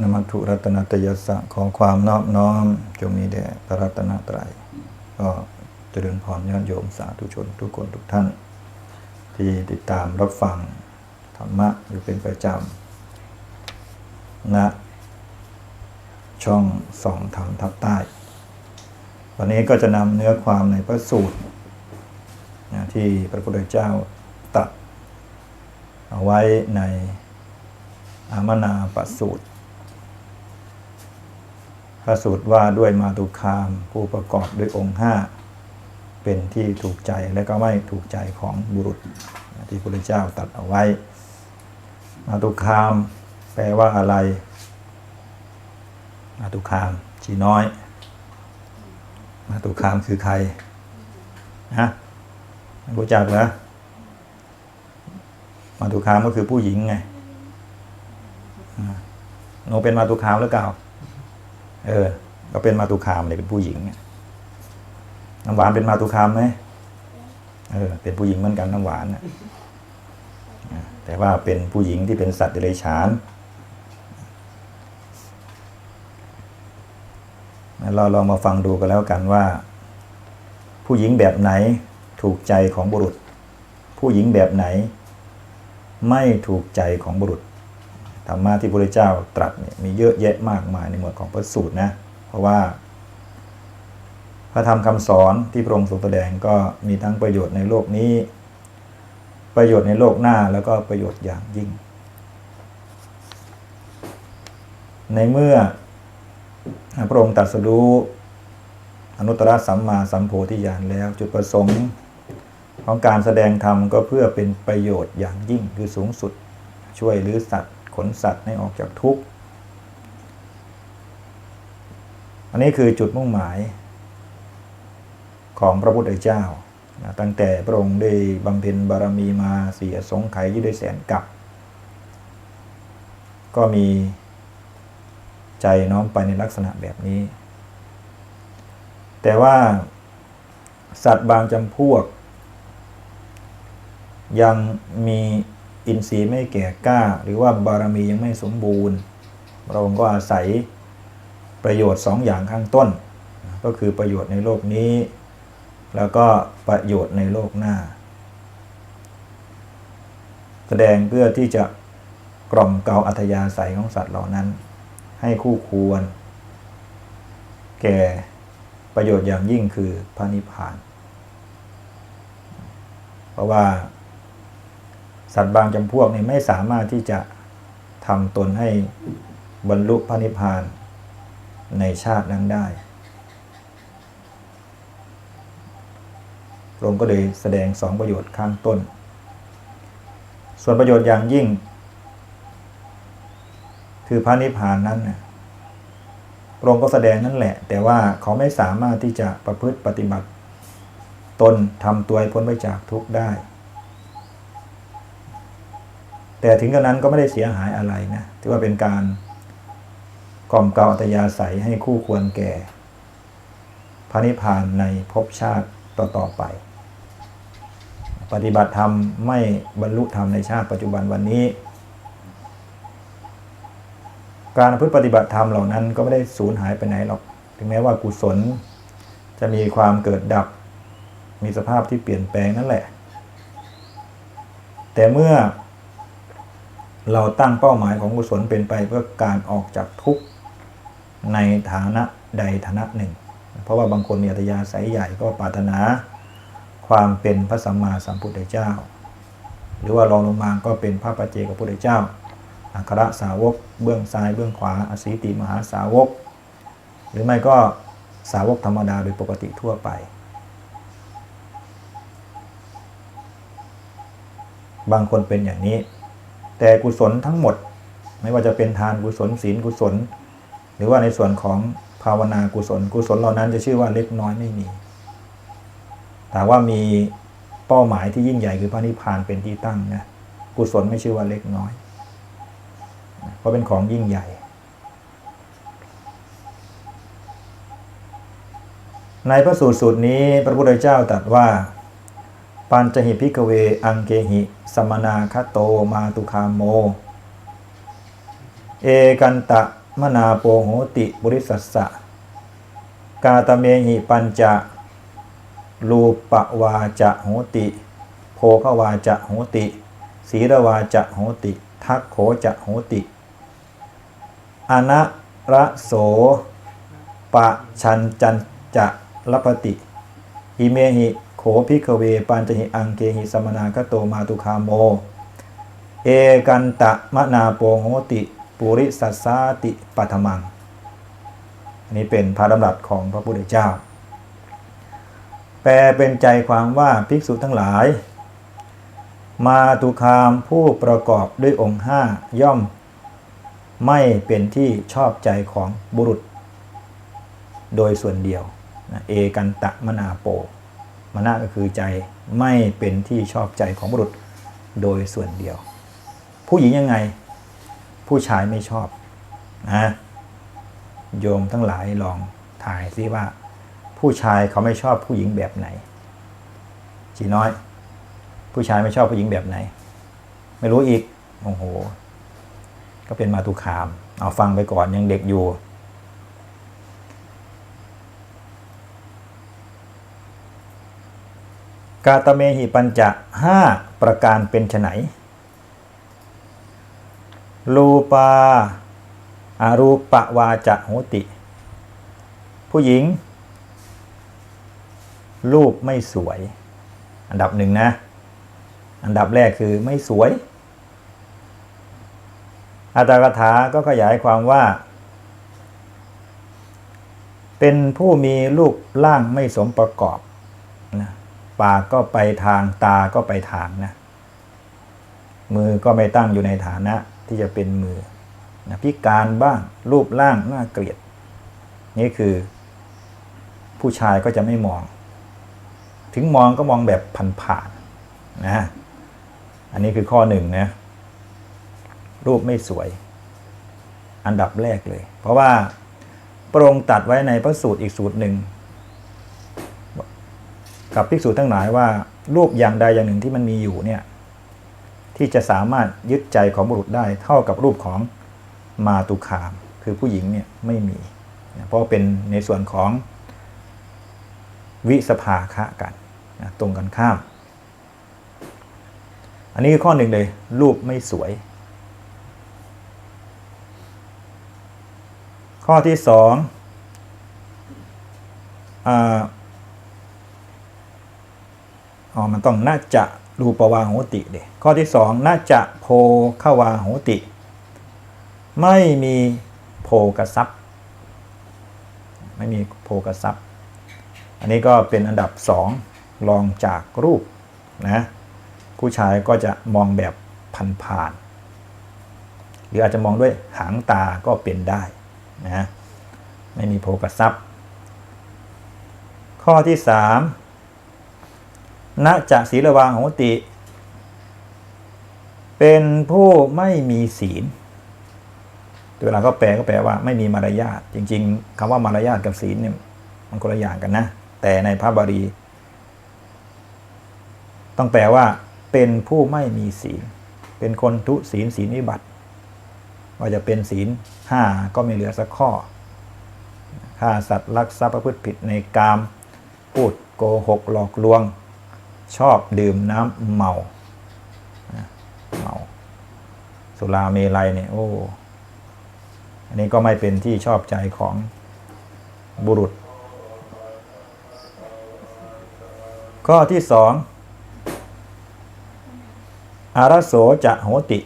นมัตุรัตนตยสะขอความนอบน้อม จงมีแด่พระรัตนตรัย ก็เจริญพรญาติโยมสาธุชนทุกคนทุกท่าน ที่ติดตามรับฟังธรรมะอยู่เป็นประจำณช่องสองธรรมทับใต้ วันนี้ก็จะนำเนื้อความในพระสูตรนะที่พระพุทธเจ้าตัดเอาไว้ในอามนาปสูตร พระสูตรว่าด้วยมาตุคามผู้ประกอบด้วยองค์ห้าเป็นที่ถูกใจและก็ไม่ถูกใจของบุรุษที่พระเจ้าตัดเอาไว้ มาตุคาม แปลว่าอะไร มาตุคามชีน้อย มาตุคามคือใครฮะรู้จักเหรอมาตุคามก็คือผู้หญิงไงหนูเป็นมาตุคามหรือเปล่า เออ ก็เป็นมาตุคามเลยเป็นผู้หญิงน้ำหวานเป็นมาตุคามไหมเออ เป็นผู้หญิงเหมือนกันน้ำหวานน่ะอ่าแต่ว่าเป็นผู้หญิงที่เป็นสัตว์เดรัจฉานเราลองมาฟังดูกันแล้วกันว่า ผู้หญิงแบบไหนถูกใจของบุรุษ ผู้หญิงแบบไหน ไม่ถูกใจของบุรุษ ธรรมะที่พระเจ้าตรัสเนี่ยมีเยอะแยะมากมายในหมวดของพระสูตรนะเพราะว่า พระธรรมคำสอนที่พระองค์ทรงแสดงก็มีทั้งประโยชน์ในโลกนี้ ประโยชน์ในโลกหน้าแล้วก็ประโยชน์อย่างยิ่ง ในเมื่อพระองค์ตรัสรู้อนุตตรสัมมาสัมโพธิญาณแล้วจุดประสงค์ของการแสดงธรรมก็เพื่อเป็นประโยชน์อย่างยิ่งคือสูงสุดช่วยหรือสัตว ขนสัตว์ให้ออกจากทุกข์ อันนี้คือจุดมุ่งหมายของพระพุทธเจ้านะตั้งแต่พระองค์ได้บำเพ็ญบารมีมาเสียสงไขยยี่ด้วยแสนกับ ก็มีใจน้อมไปในลักษณะแบบนี้ แต่ว่าสัตว์บางจำพวก ยังมี อินทรีย์ไม่แก่กล้า หรือว่าบารมียังไม่สมบูรณ์เราก็อาศัยประโยชน์สองอย่างข้างต้น ก็คือประโยชน์ในโลกนี้ แล้วก็ประโยชน์ในโลกหน้า แสดงเพื่อที่จะกล่อมเกลาอัธยาศัยของสัตว์เหล่านั้น ให้คู่ควร แก่ประโยชน์อย่างยิ่งคือพระนิพพาน เพราะว่า สัตว์บางจำพวกนี่ไม่สามารถที่จะทำตนให้บรรลุพระนิพพานในชาตินั้นได้พระองค์ก็เลยแสดงสองประโยชน์ข้างต้น ส่วนประโยชน์อย่างยิ่ง คือพระนิพพานนั้นนะพระองค์ก็แสดงนั่นแหละ แต่ว่าเขาไม่สามารถที่จะประพฤติปฏิบัติ ตนทำตัวให้พ้นไปจากทุกข์ได้ แต่ถึงกระนั้นก็ไม่ได้เสียหายอะไรนะถือว่าเป็นการกล่อมเกลาอัตยาศัยให้คู่ควรแก่ พระนิพพานในภพชาติต่อๆไป ปฏิบัติธรรมไม่บรรลุธรรมในชาติปัจจุบันวันนี้ การพึ่งปฏิบัติธรรมเหล่านั้นก็ไม่ได้สูญหายไปไหนหรอก ถึงแม้ว่ากุศล จะมีความเกิดดับ มีสภาพที่เปลี่ยนแปลงนั่นแหละ แต่เมื่อ เราตั้งเป้าหมายของกุศลเป็นไปเพื่อการออกจากทุกข์ในฐานะใดฐานะหนึ่ง เพราะว่าบางคนมีอัตยาศัยใหญ่ก็ปรารถนาความเป็นพระสัมมาสัมพุทธเจ้า หรือว่าลองลงมาก็เป็นพระปัจเจกพุทธเจ้า อัครสาวก เบื้องซ้ายเบื้องขวาอสีติมหาสาวก หรือไม่ก็สาวกธรรมดาโดยปกติทั่วไป บางคนเป็นอย่างนี้ แต่กุศลทั้งหมด ไม่ว่าจะเป็นทานกุศลศีลกุศล หรือว่าในส่วนของภาวนากุศล กุศลเหล่านั้นจะชื่อว่าเล็กน้อยไม่มี แต่ว่ามีเป้าหมายที่ยิ่งใหญ่คือพระนิพพานเป็นที่ตั้งนะกุศลไม่ชื่อว่าเล็กน้อย เพราะเป็นของยิ่งใหญ่ ในพระสูตรสูตรนี้พระพุทธเจ้าตรัสว่า ปัญจหิพิกเว อังเกหิ สมนาคโตมาตุคามโม เอกันตะมนาโปโหติบุริสัสสะ กาตเมหิปัญจะรูปวาจะโหติโภควาจะโหติ ศีรวาจะโหติ ทักโขจะโหติอนะระโสปะชันจันจะลปติ อิเมหิ โขพิกเวปัญจหิอังเกหิสมนากโตมาตุคาโม เอกันตะมะนาโปโหติ ปุริสัสสาติปัทมัง อันนี้เป็นพระดำรัสของพระพุทธเจ้า แปลเป็นใจความว่าภิกษุทั้งหลาย มาตุคามผู้ประกอบด้วยองค์ห้าย่อม ไม่เป็นที่ชอบใจของบุรุษ โดยส่วนเดียว เอกันตะมนาโป มนาก็คือใจไม่เป็นที่ชอบใจของบุรุษโดยส่วนเดียว ผู้หญิงยังไง ผู้ชายไม่ชอบนะโยมทั้งหลายลองถ่ายซิว่า ผู้ชายเขาไม่ชอบผู้หญิงแบบไหนจีน้อย ผู้ชายไม่ชอบผู้หญิงแบบไหน ไม่รู้อีกโอ้โห ก็เป็นมาตุคาม เอาฟังไปก่อนยังเด็กอยู่ กาตเมหิปัญจะห้าประการเป็นไฉนรูปาอารูปะวาจะโหติ ผู้หญิง รูปไม่สวย อันดับหนึ่งนะ อันดับแรกคือไม่สวย อัตถกถาก็ขยายความว่า เป็นผู้มีรูปร่างไม่สมประกอบ ปากก็ไปทางตาก็ไปทางนะ มือก็ไม่ตั้งอยู่ในฐานะที่จะเป็นมือนะพิการบ้างรูปร่างน่าเกลียด นี่คือ ผู้ชายก็จะไม่มอง ถึงมองก็มองแบบผ่านๆนะอันนี้คือข้อหนึ่งนะรูปไม่สวย อันดับแรกเลย เพราะว่าพระองค์ตัดไว้ในพระสูตรอีกสูตรหนึ่ง กับภิกษุทั้งหลายว่ารูปอย่างใดอย่างหนึ่งที่มันมีอยู่เนี่ยที่จะสามารถยึดใจของบุรุษได้เท่ากับรูปของมาตุคาม คือผู้หญิงเนี่ยไม่มี เพราะเป็นในส่วนของวิสภาคะกันนะตรงกันข้าม อันนี้คือข้อหนึ่งเลย รูปไม่สวย ข้อที่สองอา อ๋อมันต้องน่าจะรูปวาโหติเดข้อที่สองน่าจะโพขวาโหติ ไม่มีโพกทรัพย์ไม่มีโพกทรัพย์ อันนี้ก็เป็นอันดับสองรองจากรูปนะผู้ชายก็จะมองแบบผ่านๆหรืออาจจะมองด้วยหางตาก็เป็นได้นะไม่มีโพกทรัพย์ ข้อที่สาม ณจะศีลวางโหติ เป็นผู้ไม่มีศีล ตัวเราก็แปลก็แปลว่าไม่มีมารยาท จริง ๆคำว่ามารยาทกับศีลเนี่ยมันคนละอย่างกันนะ แต่ในพระบาลี ต้องแปลว่า เป็นผู้ไม่มีศีล เป็นคนทุศีลศีลวิบัติ ว่าจะเป็นศีลห้าก็ไม่เหลือสักข้อฆ่าสัตว์ลักทรัพย์ประพฤติผิดในกามพูดโกหกหลอกลวง ชอบดื่มน้ำเมาเมา สุราเมลัยเนี่ยโอ้อันนี้ก็ไม่เป็นที่ชอบใจของบุรุษ ข้อที่สองอารโสจะโหติ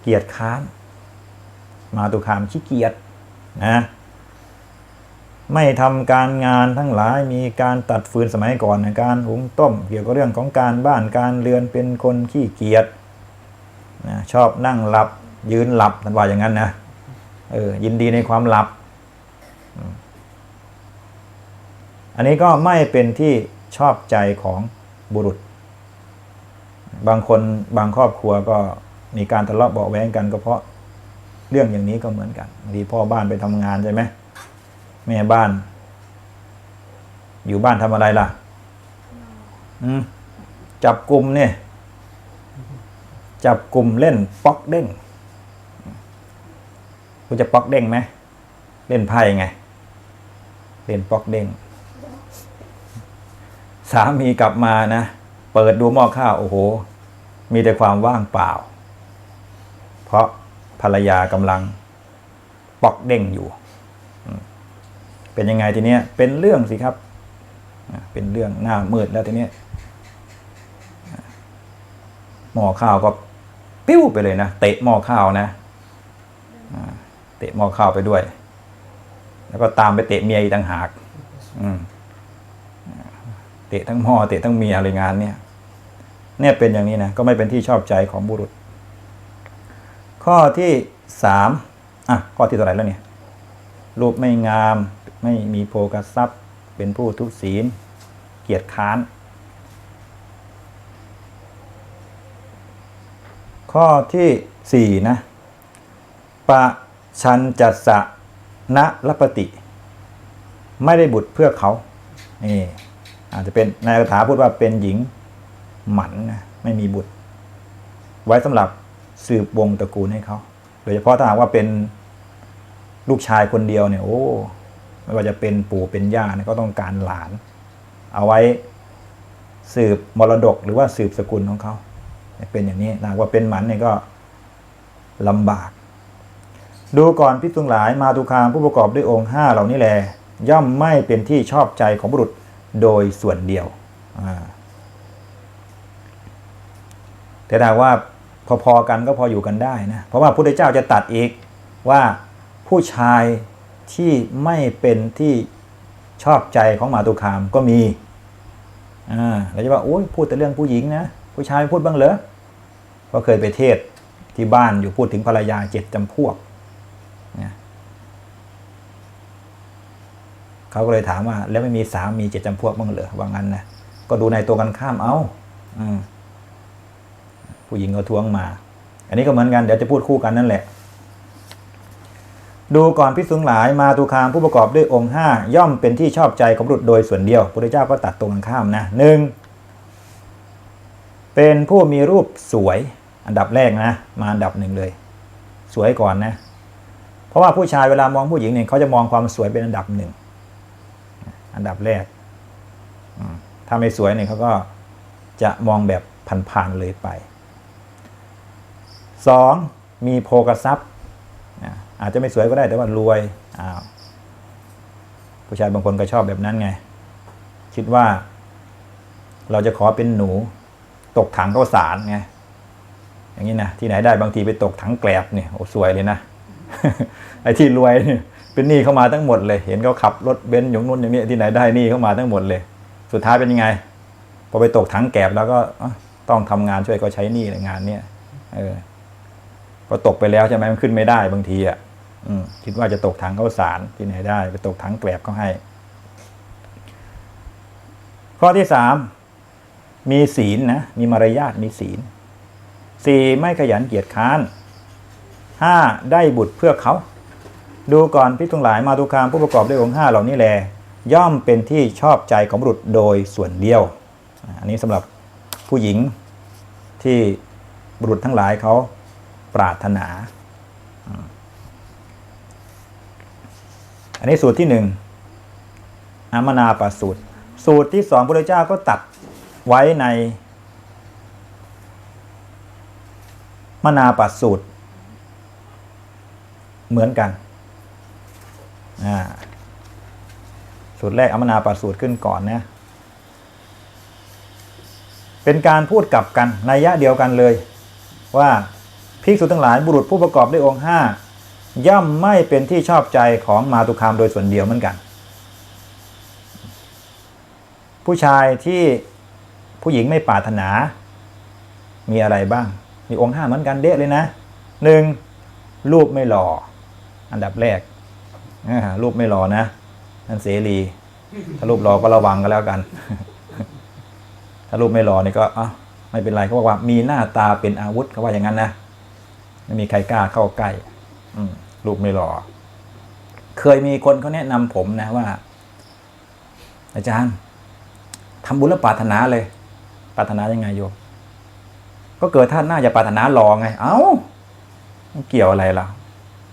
เกียรติค้าน มาตุคามขี้เกียจนะ ไม่ทำการงานทั้งหลายมีการตัดฟืนสมัยก่อนนะการหุงต้ม เกี่ยวกับเรื่องของการบ้านการเรือนเป็นคนขี้เกียจนะชอบนั่งหลับยืนหลับท่นว่าอย่างนั้นนะเออยินดีในความหลับ อันนี้ก็ไม่เป็นที่ชอบใจของบุรุษ บางคนบางครอบครัวก็มีการทะเลาะเบาแว้งกันก็เพราะเรื่องอย่างนี้ก็เหมือนกันบางทีพ่อบ้านไปทำงานใช่ไหม แม่บ้าน อยู่บ้านทำอะไรล่ะอืจับกลุ่มเนี่ย จับกลุ่มเล่นป๊อกเด้งคุณจะป๊อกเด้งไหมเล่นไพ่ไง เล่นป๊อกเด้งสามีกลับมานะ เปิดดูหม้อข้าวโอ้โห มีแต่ความว่างเปล่า เพราะภรรยากำลังป๊อกเด้งอยู่ เป็นยังไงทีเนี้ยเป็นเรื่องสิครับเป็นเรื่องหน้ามืดแล้วทีเนี้ยหม้อข้าวก็ปิ้วไปเลยนะเตะหม้อข้าวนะเตะหม้อข้าวไปด้วย แล้วก็ตามไปเตะเมียอีกต่างหากเตะทั้งหม้อเตะทั้งเมียอะไรงานเนี่ยเนี่ยเป็นอย่างนี้นะก็ไม่เป็นที่ชอบใจของบุรุษ ข้อที่สามอะข้อที่เท่าไหร่แล้วเนี่ยรูปไม่งาม ไม่มีโภกทรัพย์ เป็นผู้ทุศีล เกียรติค้าน ข้อที่สี่นะปะชันจัสสะนะรปติ ไม่ได้บุตรเพื่อเขานี่อาจจะเป็นในคาถาพูดว่าเป็นหญิงหมันนะไม่มีบุตร ไว้สำหรับสืบวงตระกูลให้เขา โดยเฉพาะถ้าหากว่าเป็นลูกชายคนเดียวเนี่ยโอ้ ไม่ว่าจะเป็นปู่เป็นย่าก็ต้องการหลาน เอาไว้สืบมรดกหรือว่าสืบสกุลของเขาเป็นอย่างนี้นะว่าเป็นหมันเนี่ยก็ลำบาก ดูก่อนพิสุงหลายมาตุคามผู้ประกอบด้วยองค์ห้าเหล่านี้แลย่อมไม่เป็นที่ชอบใจของบุรุษโดยส่วนเดียวแต่ถ้าว่าพอๆกันก็พออยู่กันได้นะ เพราะว่าพระพุทธเจ้าจะตัดอีกว่าผู้ชาย ที่ไม่เป็นที่ชอบใจของมาตุคามก็มีอ่าแล้วจะว่าโอ้ยพูดแต่เรื่องผู้หญิงนะผู้ชายไม่พูดบ้างเหรอก็เคยไปเทศที่บ้านอยู่พูดถึงภรรยาเจ็ดจำพวกนะเขาก็เลยถามว่า แล้วไม่มีสามีเจ็ดจำพวกบ้างเหรอว่างั้นนะก็ดูในตัวกันข้ามเอาอผู้หญิงก็ทวงมา อันนี้ก็เหมือนกันเดี๋ยวจะพูดคู่กันนั่นแหละ ดูก่อนพิสุงหลายมาตุคามผู้ประกอบด้วยองค์ห้าย่อมเป็นที่ชอบใจของบุรุษโดยส่วนเดียวพระพุทธเจ้าก็ตัดตรงกันข้ามนะหนึ่งเป็นผู้มีรูปสวยอันดับแรกนะ มาอันดับหนึ่งเลย สวยก่อนนะ เพราะว่าผู้ชายเวลามองผู้หญิงเนี่ยเขาจะมองความสวยเป็นอันดับหนึ่งอันดับแรกถ้าไม่สวยเนี่ยเขาก็จะมองแบบผ่านๆเลยไปสองมีโภกทรัพย์ อาจจะไม่สวยก็ได้แต่ว่ารวยอ้าวผู้ชายบางคนก็ชอบแบบนั้นไง คิดว่า เราจะขอเป็นหนู ตกถังข้าวสารไงอย่างนี้นะที่ไหนได้บางทีไปตกถังแกลบเนี่ยโอ้สวยเลยนะไอ้ที่รวยเนี่ยเป็นหนี้เข้ามาทั้งหมดเลย เห็นเขาขับรถเบนซ์อย่างนู้นอย่างนี้ที่ไหนได้หนี้เข้ามาทั้งหมดเลย สุดท้ายเป็นยังไงพอไปตกถังแกลบแล้วก็ต้องทำงานช่วยก็ใช้หนี้ในงานเนี้ยเออพอตกไปแล้วใช่ไหมมันขึ้นไม่ได้บางทีอะ คิดว่าจะตกถังข้าวสารที่ไหนได้ ไปตกถังแกลบก็ให้ ข้อที่สามมีศีลนะ มีมารยาทมีศีลสี่ไม่ขยันเกียจค้านห้าได้บุตรเพื่อเขา ดูก่อนพิทุงหลายมาตุคามผู้ประกอบด้วยองค์ห้าเหล่านี้แล ย่อมเป็นที่ชอบใจของบุตรโดยส่วนเดียว อันนี้สำหรับผู้หญิงที่บุรุษทั้งหลายเขาปรารถนา อันนี้สูตรที่หนึ่งอามนาปสูตร สูตรที่สองพระเจ้าก็ตัดไว้ใน มนาปสูตร เหมือนกันอ่าสูตรแรกอมนาปสูตรขึ้นก่อนนะเป็นการพูดกลับกันในยะเดียวกันเลย ว่าภิกษุทั้งหลายบุรุษผู้ประกอบด้วยองค์ห้า ย่อมไม่เป็นที่ชอบใจของมาตุคามโดยส่วนเดียวเหมือนกัน ผู้ชายที่ผู้หญิงไม่ปรารถนา มีอะไรบ้าง มีองค์ห้าเหมือนกันเดะเลยนะหนึ่งรูปไม่หล่อ อันดับแรกรูปไม่หล่อนะนั่นเสรี ถ้ารูปหล่อก็ระวังกันแล้วกัน ถ้ารูปไม่หล่อนี่ก็อะไม่เป็นไรเขาบอกว่ามีหน้าตาเป็นอาวุธเขาว่าอย่างนั้นนะไม่มีใครกล้าเข้าใกล้ อืม รูปไม่หล่อ เคยมีคนเขาแนะนำผมนะว่า อาจารย์ทำบุญแล้วปรารถนาเลย ปรารถนายังไงโยมก็เกิดท่านน่าจะปรารถนาหล่อไง เอ้าเกี่ยวอะไรล่ะ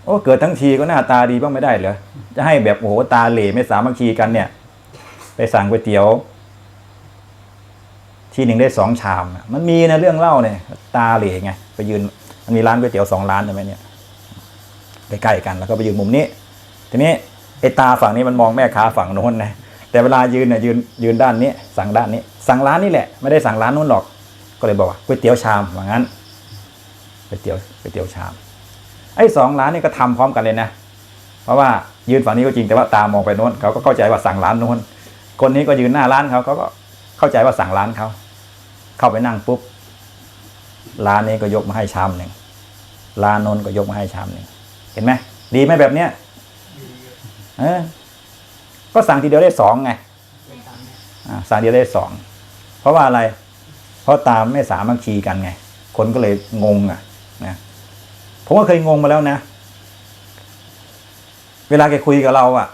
โอ้เกิดทั้งทีก็หน้าตาดีบ้างไม่ได้เหรอจะให้แบบโอ้โหตาเหล่ไม่สามัคคีกันเนี่ย ไปสั่งก๋วยเตี๋ยว ทีหนึ่งได้สองชามมันมีนะเรื่องเล่าเนี่ย ตาเหล่ไง ไปยืน มันมีร้านก๋วยเตี๋ยวสองร้านใช่ไหมเนี่ย ใกล้ๆกันแล้วก็ไปยืนมุมนี้ ทีนี้ไอ้ตาฝั่งนี้มันมองแม่ค้าฝั่งโน้นนะแต่เวลายืนเนี่ยยืนยืนด้านนี้ สั่งด้านนี้ สั่งร้านนี่แหละไม่ได้สั่งร้านนู้นหรอก ก็เลยบอกว่าก๋วยเตี๋ยวชามว่างั้นก๋วยเตี๋ยวก๋วยเตี๋ยวชาม ไอ้สองร้านนี่ก็ทำพร้อมกันเลยนะ เพราะว่ายืนฝั่งนี้ก็จริงแต่ว่าตามองไปโน้นเขาก็เข้าใจว่าสั่งร้านโน้นคนนี้ก็ยืนหน้าร้านเขาเขาก็เข้าใจว่าสั่งร้านเขาเข้าไปนั่งปุ๊บร้านนี้ก็ยกมาให้ชามหนึ่งร้านโน้นก็ยกมาให้ชามหนึ่ง เห็นไหมดีไหมแบบเนี้ยเออก็สั่งทีเดียวได้สองไงอ่าสั่งทีเดียวได้สองเพราะว่าอะไร เพราะตามไม่สามัคคีกันไง คนก็เลยงงอะนะผมก็เคยงงมาแล้วนะ เวลาแกคุยกับเราอะ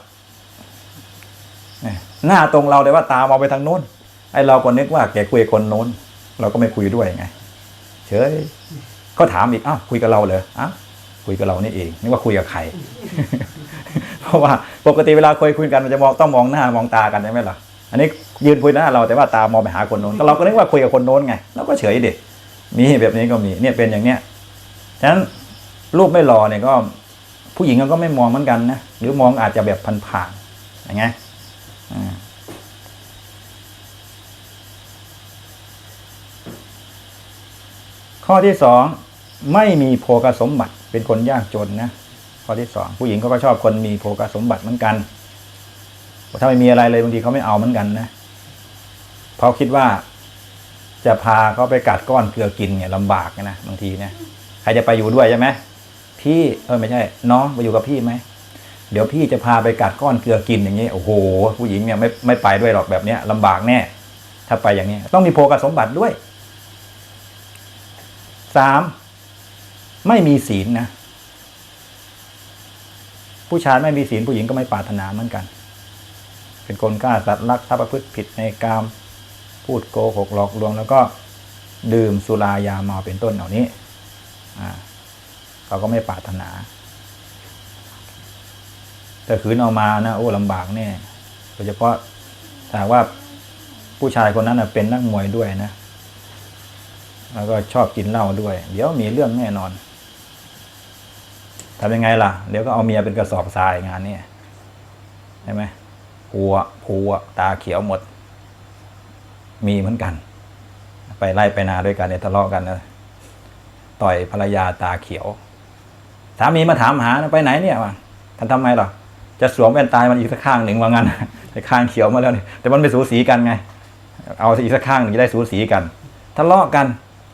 เนี่ยหน้าตรงเราแต่ว่าตามองไปทางโน้น ไอเราก็นึกว่าแกคุยกับคนโน้น เราก็ไม่คุยด้วยไง เฉยก็ถามอีกอ้าวคุยกับเราเหรออ้าว คุยกับเรานี่เองนึกว่าคุยกับใคร เพราะว่าปกติเวลาคุยคุยกันมันจะมองต้องมองหน้ามองตากันใช่ไหมล่ะอันนี้ยืนคุยหน้าเราแต่ว่าตามองไปหาคนโน้นเราก็นึกว่าคุยกับคนโน้นไงเราก็เฉยดิมีแบบนี้ก็มีเนี่ยเป็นอย่างเนี้ยฉะนั้นรูปไม่หล่อเนี่ยก็ผู้หญิงก็ไม่มองเหมือนกันนะหรือมองอาจจะแบบผ่านๆอย่างไงยอ่าข้อที่สองไม่มีโภคสมบัติ เป็นคนยากจนนะข้อที่สองผู้หญิงเขาก็ชอบคนมีโภคสมบัติเหมือนกันถ้าไม่มีอะไรเลยบางทีเขาไม่เอาเหมือนกันนะเพราะคิดว่า จะพาเขาไปกัดก้อนเกลือกินเนี่ยลำบากนะบางทีเนี่ยใครจะไปอยู่ด้วยใช่ไหมพี่เออไม่ใช่น้องไปอยู่กับพี่ไหมเดี๋ยวพี่จะพาไปกัดก้อนเกลือกินอย่างนี้โอ้โห ผู้หญิงเนี่ยไม่ไม่ไปด้วยหรอกแบบเนี้ยลำบากแน่ ถ้าไปอย่างนี้ ต้องมีโภคสมบัติด้วยสาม ไม่มีศีลนะ ผู้ชายไม่มีศีลผู้หญิงก็ไม่ปรารถนาเหมือนกัน เป็นคนกล้าสัตว์รักทรัพย์พฤติผิดในกามพูดโกหกหลอกลวง แล้วก็ดื่มสุรายาเมาเป็นต้นเหล่านี้เขาก็ไม่ปรารถนา แต่ขืนเอามานะโอ้ลำบากแน่โดยเฉพาะถ้าว่าผู้ชายคนนั้นนะเป็นนักมวยด้วยนะ แล้วก็ชอบกินเหล้าด้วย เดี๋ยวมีเรื่องแน่นอน ทำยังไงล่ะ เดี๋ยวก็เอาเมียเป็นกระสอบทรายงานนี้ใช่ไหมผัวผัวตาเขียวหมด มีเหมือนกัน ไปไล่ไปนาด้วยกันเนี่ยทะเลาะกันนะต่อยภรรยาตาเขียวสามีมาถามหาไปไหนเนี่ยวะท่านทำไมหรอจะสวมแว่นตายมันอีกสักข้างหนึ่งว่างั้นแต่ข้างเขียวมาแล้วนี่แต่มันไม่สูสีกันไง เอาอีกสักข้างหนึ่งจะได้สูสีกัน ทะเลาะกัน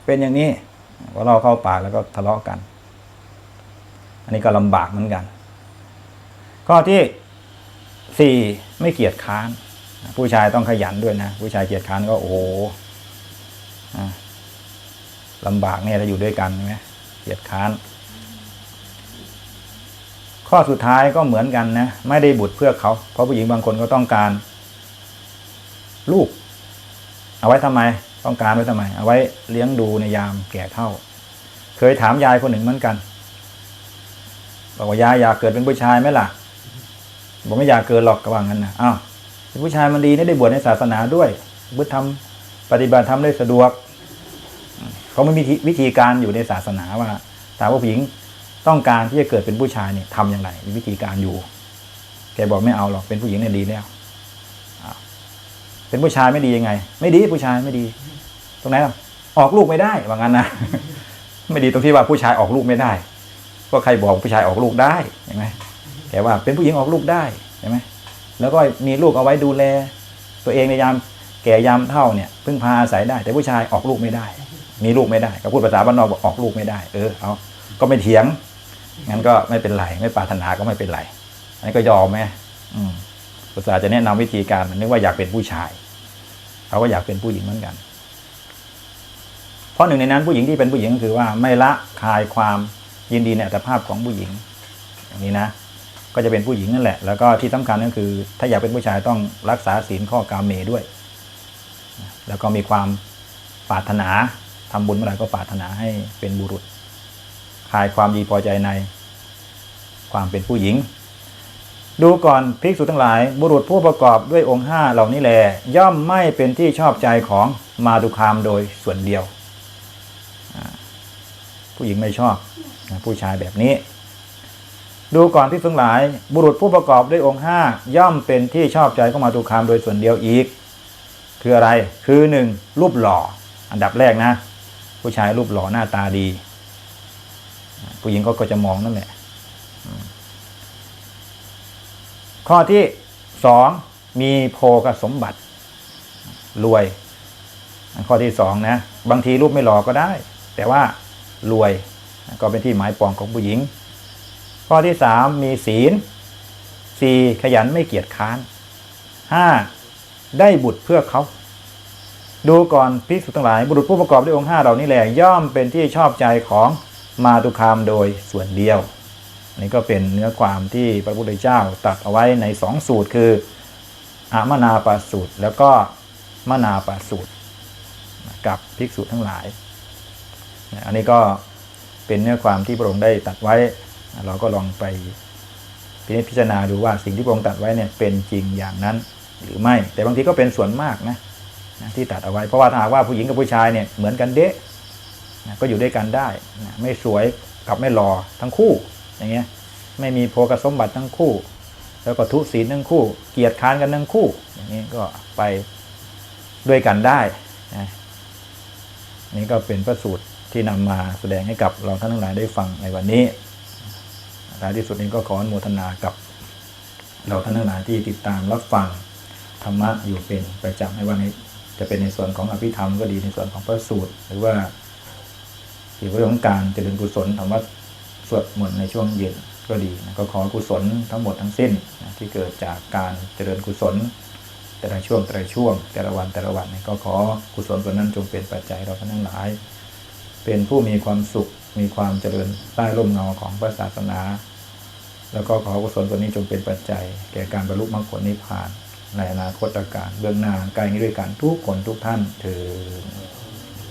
เป็นอย่างนี้พอเราเข้าปากแล้วก็ทะเลาะกัน อันนี้ก็ลำบากเหมือนกัน ข้อที่สี่ไม่เกียจค้าน ผู้ชายต้องขยันด้วยนะ ผู้ชายเกียจค้านก็โอ้โหลำบากเนี่ยถ้าอยู่ด้วยกันใช่ไหมเกียจค้าน ข้อสุดท้ายก็เหมือนกันนะ ไม่ได้บุตรเพื่อเขา เพราะผู้หญิงบางคนก็ต้องการ ลูก เอาไว้ทำไม ต้องการไว้ทำไม เอาไว้เลี้ยงดูในยามแก่เท่า เคยถามยายคนหนึ่งเหมือนกัน บอกว่ายายอยากเกิดเป็นผู้ชายไหมล่ะบอกไม่อยากเกิดหรอกกระว่างกันนะอ้าวเป็นผู้ชายมันดีนี่ได้บวชในศาสนาด้วยบุตรทำปฏิบัติทำได้สะดวกเขาไม่มีวิธีการอยู่ในศาสนาว่าถามว่าผู้หญิงต้องการที่จะเกิดเป็นผู้ชายเนี่ยทำอย่างไรมีวิธีการอยู่ แกบอกไม่เอาหรอกเป็นผู้หญิงเนี่ยดีแล้วอ้าวเป็นผู้ชายไม่ดียังไง ไม่ดีผู้ชายไม่ดี ตรงไหนล่ะออกลูกไม่ได้ว่างั้นนะไม่ดีตรงที่ว่าผู้ชายออกลูกไม่ได้ ก็ใครบอกผู้ชายออกลูกได้เห็นไหมแกว่าเป็นผู้หญิงออกลูกได้เห็นไหมแล้วก็มีลูกเอาไว้ดูแล ตัวเองในยามแก่ยามเท่าเนี่ยพึ่งพาอาศัยได้ แต่ผู้ชายออกลูกไม่ได้ มีลูกไม่ได้ก็พูดภาษาบ้านนอกบอกออกลูกไม่ได้ เออเอาก็ไม่เถียงงั้นก็ไม่เป็นไรไม่ปรารถนาก็ไม่เป็นไรอันนี้ก็ยอมไหมอืมภาษาจะแนะนำวิธีการมันนึกว่าอยากเป็นผู้ชายเขาก็อยากเป็นผู้หญิงเหมือนกัน เพราะหนึ่งในนั้นผู้หญิงที่เป็นผู้หญิงก็คือว่าไม่ละคลายความ ยินดีในอัตภาพของผู้หญิงอย่างนี้นะก็จะเป็นผู้หญิงนั่นแหละ แล้วก็ที่สำคัญก็คือ ถ้าอยากเป็นผู้ชายต้องรักษาศีลข้อกาเมด้วย แล้วก็มีความปรารถนาทำบุญเมื่อไหร่ก็ปรารถนาให้เป็นบุรุษคลายความดีพอใจใน ความเป็นผู้หญิง ดูก่อนภิกษุทั้งหลาย บุรุษผู้ประกอบด้วยองค์ห้าเหล่านี้แล ย่อมไม่เป็นที่ชอบใจของมาตุคามโดยส่วนเดียว ผู้หญิงไม่ชอบ ผู้ชายแบบนี้ ดูก่อนที่ทั้งหลาย บุรุษผู้ประกอบด้วยองค์ห้าย่อมเป็นที่ชอบใจของมาตุคามโดยส่วนเดียวอีก คืออะไรคือหนึ่งรูปหล่อ อันดับแรกนะ ผู้ชายรูปหล่อหน้าตาดี ผู้หญิงก็จะมองนั่นแหละข้อที่สองมีโภกสมบัติ รวย ข้อที่สองนะ บางทีรูปไม่หล่อก็ได้ แต่ว่ารวย ก็เป็นที่หมายปองของผู้หญิง ข้อที่สามมีศีลสี่ขยันไม่เกียจค้านห้าได้บุตรเพื่อเขา ดูก่อนพิสุทั้งหลาย บุรุษผู้ประกอบด้วยองค์ห้าเหล่านี้แหละย่อมเป็นที่ชอบใจของมาตุคามโดยส่วนเดียว นี่ก็เป็นเนื้อความที่พระพุทธเจ้าตรัสเอาไว้ในสองสูตรคืออามนาปาสูตร แล้วก็มนาปาสูตรกับภิกษุทั้งหลาย อันนี้ก็ เป็นเนื้อความที่พระองค์ได้ตัดไว้ เราก็ลองไปพิจารณาดูว่าสิ่งที่พระองค์ตัดไว้เนี่ยเป็นจริงอย่างนั้นหรือไม่ แต่บางทีก็เป็นส่วนมากนะที่ตัดเอาไว้ เพราะว่าถ้าหากว่าผู้หญิงกับผู้ชายเนี่ยเหมือนกันเดะก็อยู่ด้วยกันได้ ไม่สวยกับไม่หล่อทั้งคู่อย่างเงี้ยไม่มีโภกสมบัติทั้งคู่ แล้วก็ทุศีลทั้งคู่ เกียรติค้านกันทั้งคู่ อย่างนี้ก็ไปด้วยกันได้นะนี่ก็เป็นพระสูตร ที่นำมาแสดงให้กับเราท่านทั้งหลายได้ฟังในวันนี้ท้ายที่สุดนี้ก็ขออนุโมทนากับเราท่านทั้งหลายที่ติดตามรับฟังธรรมะอยู่เป็นประจำในวันนี้จะเป็นในส่วนของอภิธรรมก็ดีในส่วนของพระสูตร หรือว่าเกี่ยวกับเรื่องของการเจริญกุศลธรรมะสวดมนต์ในช่วงเย็นก็ดีก็ขอกุศลทั้งหมดทั้งสิ้นที่เกิดจากการเจริญกุศล แต่ละช่วงแต่ละช่วงแต่ละวันแต่ละวันก็ขอกุศลส่วนนั้นจงเป็นปัจจัยเราท่านทั้งหลาย เป็นผู้มีความสุขมีความเจริญใต้ร่มเงาของพระศาสนา แล้วก็ขอกุศลตัวนี้จงเป็นปัจจัย แก่การบรรลุมรรคผลนิพพาน ในอนาคตการเบื้องหน้าใกล้นี้ด้วยกันทุกคนทุกท่านเถอ